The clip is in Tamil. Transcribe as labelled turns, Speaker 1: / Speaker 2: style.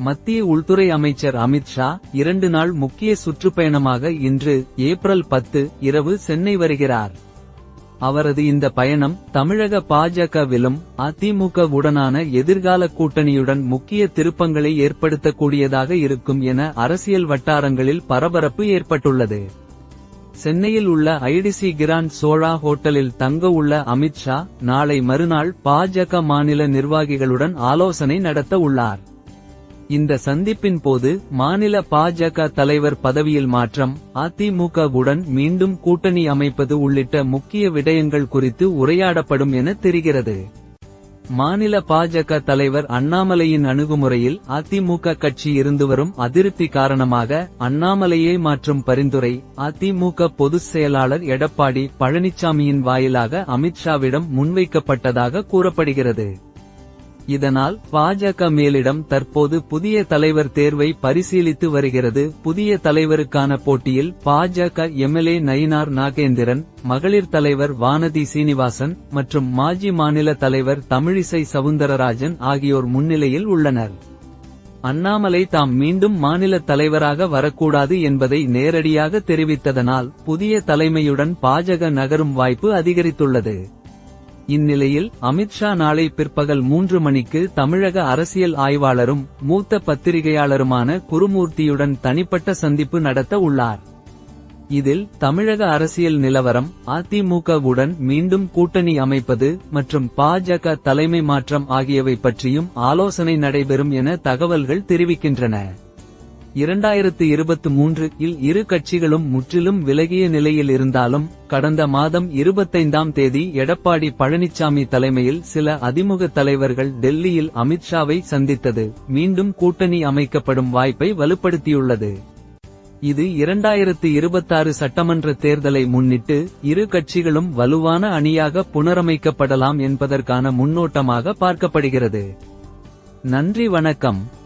Speaker 1: மத்திய உள்துறை அமைச்சர் அமித் ஷா இரண்டு நாள் முக்கிய சுற்றுப்பயணமாக இன்று ஏப்ரல் பத்து இரவு சென்னை வருகிறார். அவரது இந்த பயணம் தமிழக பாஜகவிலும் அதிமுகவுடனான எதிர்கால கூட்டணியுடன் முக்கிய திருப்பங்களை ஏற்படுத்தக்கூடியதாக இருக்கும் என அரசியல் வட்டாரங்களில் பரபரப்பு ஏற்பட்டுள்ளது. சென்னையில் உள்ள ஐடிசி கிராண்ட் சோழா ஹோட்டலில் தங்க உள்ள அமித் ஷா நாளை மறுநாள் பாஜக மாநில நிர்வாகிகளுடன் ஆலோசனை நடத்த உள்ளார். இந்த சந்திப்பின் போது மாநில பாஜக தலைவர் பதவியில் மாற்றம் அதிமுகவுடன் மீண்டும் கூட்டணி அமைப்பது உள்ளிட்ட முக்கிய விடயங்கள் குறித்து உரையாடப்படும் என தெரிகிறது. மாநில பாஜக தலைவர் அண்ணாமலையின் அணுகுமுறையில் அதிமுக கட்சி இருந்து வரும் அதிருப்தி காரணமாக அண்ணாமலையை மாற்றும் பரிந்துரை அதிமுக பொதுச் செயலாளர் எடப்பாடி பழனிசாமியின் வாயிலாக அமித்ஷாவிடம் முன்வைக்கப்பட்டதாக கூறப்படுகிறது. இதனால் பாஜக மேலிடம் தற்போது புதிய தலைவர் தேர்வை பரிசீலித்து வருகிறது. புதிய தலைவருக்கான போட்டியில் பாஜக எம்எல்ஏ நயினார் நாகேந்திரன் மகளிர் தலைவர் வானதி சீனிவாசன் மற்றும் மாஜி மாநில தலைவர் தமிழிசை சவுந்தரராஜன் ஆகியோர் முன்னிலையில் உள்ளனர். அண்ணாமலை தாம் மீண்டும் மாநில தலைவராக வரக்கூடாது என்பதை நேரடியாக தெரிவித்ததனால் புதிய தலைமையுடன் பாஜக நகரும் வாய்ப்பு அதிகரித்துள்ளது. இந்நிலையில் அமித்ஷா நாளை பிற்பகல் மூன்று மணிக்கு தமிழக அரசியல் ஆய்வாளரும் மூத்த பத்திரிகையாளருமான குருமூர்த்தியுடன் தனிப்பட்ட சந்திப்பு நடத்த உள்ளார். இதில் தமிழக அரசியல் நிலவரம் அதிமுகவுடன் மீண்டும் கூட்டணி அமைப்பது மற்றும் பாஜக தலைமை மாற்றம் ஆகியவை பற்றியும் ஆலோசனை நடைபெறும் என தகவல்கள் தெரிவிக்கின்றன. இரண்டாயிரத்து இருபத்து மூன்று இல் இரு கட்சிகளும் முற்றிலும் விலகிய நிலையில் இருந்தாலும் கடந்த மாதம் இருபத்தைந்தாம் தேதி எடப்பாடி பழனிசாமி தலைமையில் சில அதிமுக தலைவர்கள் டெல்லியில் அமித்ஷாவை சந்தித்தது. மீண்டும் கூட்டணி அமைக்கப்படும் வாய்ப்பை வலுப்படுத்தியுள்ளது. இது இரண்டாயிரத்து இருபத்தாறு சட்டமன்ற தேர்தலை முன்னிட்டு இரு கட்சிகளும் வலுவான அணியாக புனரமைக்கப்படலாம் என்பதற்கான முன்னோட்டமாக பார்க்கப்படுகிறது. நன்றி வணக்கம்.